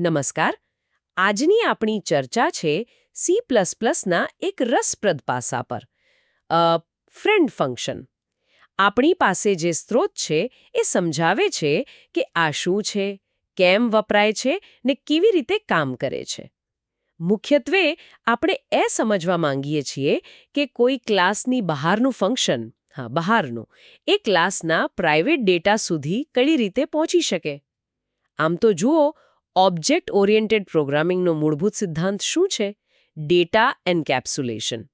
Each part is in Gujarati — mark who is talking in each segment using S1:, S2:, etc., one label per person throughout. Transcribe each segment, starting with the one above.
S1: નમસ્કાર. આજની આપણી ચર્ચા છે સી પ્લસ પ્લસના એક રસપ્રદ પાસા પર. Friend function. આપણી પાસે જે સ્ત્રોત છે એ સમજાવે છે કે આ શું છે, કેમ વપરાય છે ને કેવી રીતે કામ કરે છે. મુખ્યત્વે, આપણે એ સમજવા માંગીએ છીએ કે કોઈ ક્લાસની બહારનું ફંક્શન, હા, બહારનું, એ ક્લાસના પ્રાઇવેટ ડેટા સુધી કઈ રીતે પહોંચી શકે. આમ તો જુઓ ઓબ્જેક્ટ ઓરિએન્ટેડ પ્રોગ્રામિંગનો મૂળભૂત સિદ્ધાંત શું છે? Data encapsulation.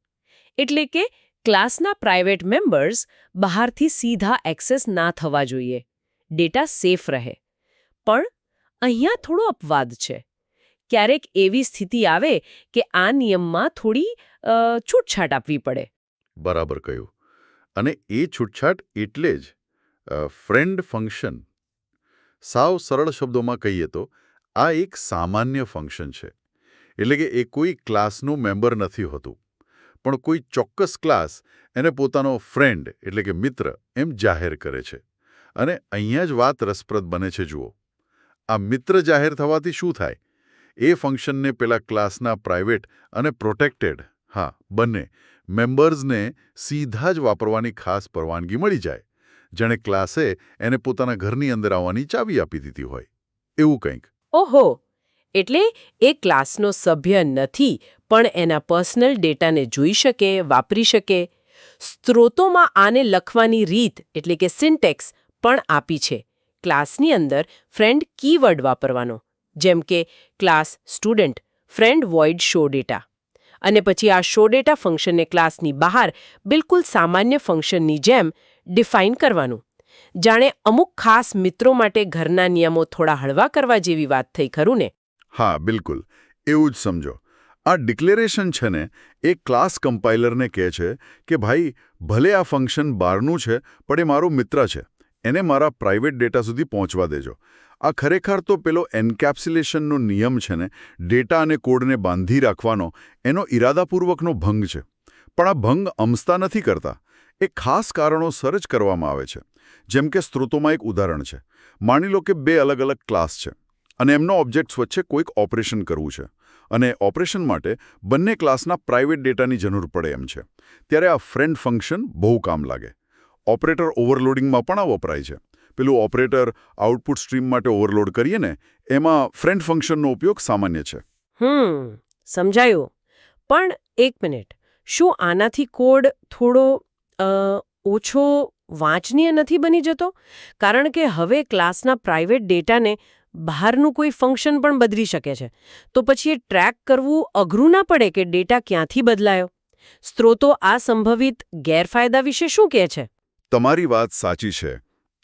S1: એટલે કે ક્લાસના પ્રાઇવેટ મેમ્બર્સ બહારથી સીધા એક્સેસ ના થવા જોઈએ. ડેટા સેફ રહે. પણ અહીંયા થોડો અપવાદ છે. ક્યારેક એવી સ્થિતિ આવે કે આ નિયમમાં થોડી છૂટછાટ આપવી પડે.
S2: બરાબર કહ્યું. અને એ છૂટછાટ એટલે જ ફ્રેન્ડ ફંક્શન સાવ સરળ શબ્દોમાં કહીએ તો આ એક સામાન્ય ફંક્શન છે. એટલે કે એ કોઈ ક્લાસનું મેમ્બર નથી હોતું. પણ કોઈ ચોક્કસ ક્લાસ એને પોતાનો ફ્રેન્ડ એટલે કે મિત્ર એમ જાહેર કરે છે. અને અહીંયા જ વાત રસપ્રદ બને છે, જુઓ. આ મિત્ર જાહેર થવાથી શું થાય? એ ફંક્શનને પેલા ક્લાસના પ્રાઇવેટ અને પ્રોટેક્ટેડ, હા, બંને મેમ્બર્સને સીધા જ વાપરવાની ખાસ પરવાનગી મળી જાય. જેણે ક્લાસે એને પોતાના ઘરની અંદર આવવાની ચાવી આપી દીધી હોય. એવું કંઈક.
S1: ઓહો, એટલે એ ક્લાસનો સભ્ય નથી, પણ એના પર્સનલ ડેટાને જોઈ શકે, વાપરી શકે. સ્ત્રોતોમાં આને લખવાની રીત, એટલે કે સિન્ટેક્સ, પણ આપી છે. ક્લાસની અંદર ફ્રેન્ડ કીવર્ડ વાપરવાનો, જેમ કે class student, friend void show data. અને પછી આ શો ડેટા ફંક્શનને ક્લાસની બહાર બિલકુલ સામાન્ય ફંક્શનની જેમ ડિફાઇન કરવાનું. જાણે અમુક ખાસ મિત્રો માટે ઘરના નિયમો થોડા હળવા કરવા જેવી વાત થઈ, ખરું ને?
S2: હા, બિલકુલ. એવું જ સમજો. આ ડિક્લેરેશન છે ને, એ ક્લાસ કમ્પાઇલરને કહે છે કે, ભાઈ, ભલે આ ફંક્શન બહારનું છે, પણ એ મારો મિત્ર છે. એને મારા પ્રાઇવેટ ડેટા સુધી પહોંચવા દેજો. આ ખરેખર તો પેલો એન્કેપ્સ્યુલેશનનો નિયમ છે ને, ડેટા અને કોડને બાંધી રાખવાનો એનો ઇરાદાપૂર્વકનો ભંગ છે. પણ આ ભંગ અમસ્તા નથી કરતા. એ ખાસ કારણોસર જ કરવામાં આવે છે. જેમ કે સ્ત્રોતોમાં એક ઉદાહરણ છે. માની લો કે બે અલગ અલગ ક્લાસ છે અને એમનો ઓબ્જેક્ટ્સ વચ્ચે કોઈક ઓપરેશન કરવું છે અને ઓપરેશન માટે બંને ક્લાસના પ્રાઇવેટ ડેટાની જરૂર પડે એમ છે. ત્યારે આ ફ્રેન્ડ ફંક્શન બહુ કામ લાગે. ઓપરેટર ઓવરલોડિંગમાં પણ આ વપરાય છે. પેલું ઓપરેટર આઉટપુટ સ્ટ્રીમ માટે ઓવરલોડ કરીએ ને, એમાં ફ્રેન્ડ ફંક્શનનો ઉપયોગ સામાન્ય છે.
S1: હમ, સમજાયું. પણ એક મિનિટ. શું આનાથી કોડ થોડો ઓછો વાંચનીય નથી બની જતો? કારણ કે હવે ક્લાસના પ્રાઇવેટ ડેટાને બહારનું કોઈ ફંક્શન પણ બદલી શકે છે. તો પછી એ ટ્રેક કરવું અઘરું ના પડે કે ડેટા ક્યાંથી બદલાયો? સ્ત્રોતો આ સંભવિત ગેરફાયદા વિશે શું કહે છે?
S2: તમારી વાત સાચી છે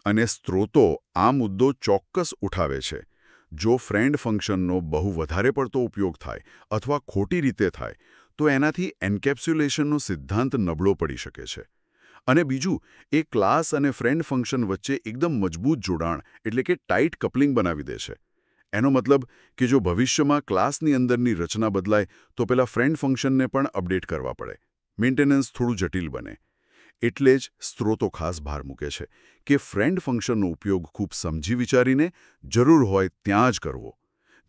S2: અને સ્ત્રોતો આ મુદ્દો ચોક્કસ ઉઠાવે છે. જો ફ્રેન્ડ ફંક્શનનો બહુ વધારે પડતો ઉપયોગ થાય અથવા ખોટી રીતે થાય, તો એનાથી એન્કેપ્સ્યુલેશનનો સિદ્ધાંત નબળો પડી શકે છે. અને બીજું, એ ક્લાસ અને ફ્રેન્ડ ફંક્શન વચ્ચે એકદમ મજબૂત જોડાણ, એટલે કે ટાઈટ કપલિંગ બનાવી દે છે. એનો મતલબ કે જો ભવિષ્યમાં ક્લાસની અંદરની રચના બદલાય, તો પેલા ફ્રેન્ડ ફંક્શનને પણ અપડેટ કરવા પડે. મેન્ટેનન્સ થોડું જટિલ બને. એટલે જ સ્ત્રોતો ખાસ ભાર મૂકે છે કે ફ્રેન્ડ ફંક્શનનો ઉપયોગ ખૂબ સમજી વિચારીને જરૂર હોય ત્યાં જ કરવો.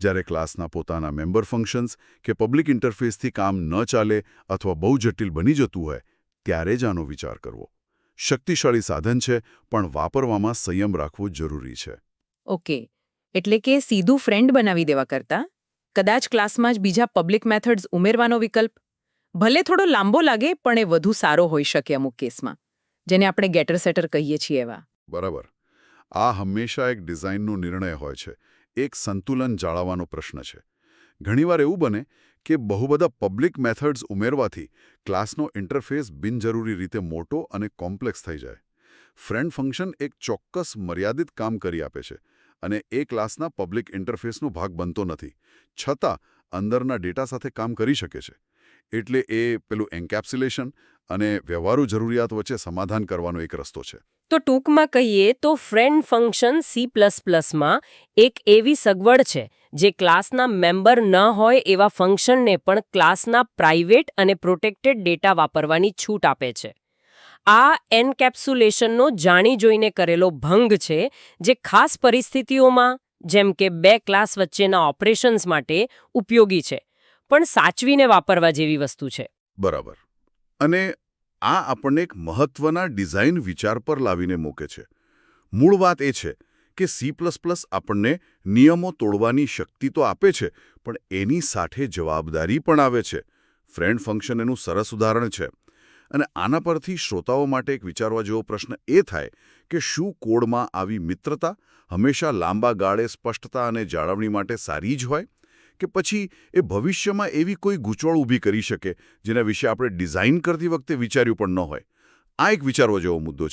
S2: જ્યારે ક્લાસના પોતાના મેમ્બર ફંક્શન્સ કે પબ્લિક ઇન્ટરફેસથી કામ ન ચાલે અથવા બહુ જટિલ બની જતું હોય ત્યારે જ આનો વિચાર કરવો. શક્તિશાળી સાધન છે પણ વાપરવામાં સંયમ રાખવો જરૂરી છે.
S3: ઓકે. એટલે કે સીધું ફ્રેન્ડ બનાવી દેવા કરતાં? કદાચ ક્લાસમાં જ બીજા પબ્લિક મેથડ્સ ઉમેરવાનો વિકલ્પ? ભલે થોડો લાંબો લાગે પણ એ વધુ સારો હોઈ શકે અમુક કેસમાં. જેને આપણે ગેટર સેટર કહીએ છીએ એવા.
S2: બરાબર. આ હંમેશા એક ડિઝાઇનનો નિર્ણય હોય છે. એક સંતુલન જાળવવાનો પ્રશ્ન છે. ઘણીવાર એવું બને કે બહુ બધા પબ્લિક મેથડ્સ ઉમેરવાથી ક્લાસનો ઇન્ટરફેસ બિનજરૂરી રીતે મોટો અને કોમ્પ્લેક્સ થઈ જાય. ફ્રેન્ડ ફંક્શન એક ચોક્કસ મર્યાદિત કામ કરી આપે છે અને એ ક્લાસના પબ્લિક ઇન્ટરફેસનો ભાગ બનતો નથી, છતાં અંદરના ડેટા સાથે કામ કરી શકે છે. એટલે એ પેલું એન્કેપ્સ્યુલેશન અને વ્યવહારુ જરૂરિયાત વચ્ચે સમાધાન કરવાનો એક રસ્તો છે.
S1: તો ટૂંકમાં કહીએ તો ફ્રેન્ડ ફંક્શન સી પ્લસ પ્લસમાં એક એવી સગવડ છે, જે ક્લાસના મેમ્બર ન હોય એવા ફંક્શનને પણ ક્લાસના પ્રાઇવેટ અને પ્રોટેક્ટેડ ડેટા વાપરવાની છૂટ આપે છે. આ એનકેપ્સ્યુલેશનનો જાણી જોઈને કરેલો ભંગ છે, જે ખાસ પરિસ્થિતિઓમાં,
S4: જેમ કે બે ક્લાસ વચ્ચેના ઓપરેશન્સ માટે ઉપયોગી છે, પણ સાચવીને વાપરવા જેવી વસ્તુ છે.
S2: બરાબર. અને આ આપણને એક મહત્વના ડિઝાઇન વિચાર પર લાવીને મૂકે છે. મૂળ વાત એ છે કે સી આપણને નિયમો તોડવાની શક્તિ તો આપે છે, પણ એની સાથે જવાબદારી પણ આવે છે. ફ્રેન્ડ ફંક્શન એનું સરસ ઉદાહરણ છે. અને આના પરથી શ્રોતાઓ માટે એક વિચારવા જેવો પ્રશ્ન એ થાય કે શું કોડમાં આવી મિત્રતા હંમેશા લાંબા ગાળે સ્પષ્ટતા અને જાળવણી માટે સારી જ હોય? કે પછી એ ભવિષ્યમાં એવી કોઈ ગૂંચવણ ઊભી કરી શકે જેના વિશે આપણે ડિઝાઇન કરતી વખતે વિચાર્યું પણ ન હોય? આ એક વિચારવા જેવો મુદ્દો છે.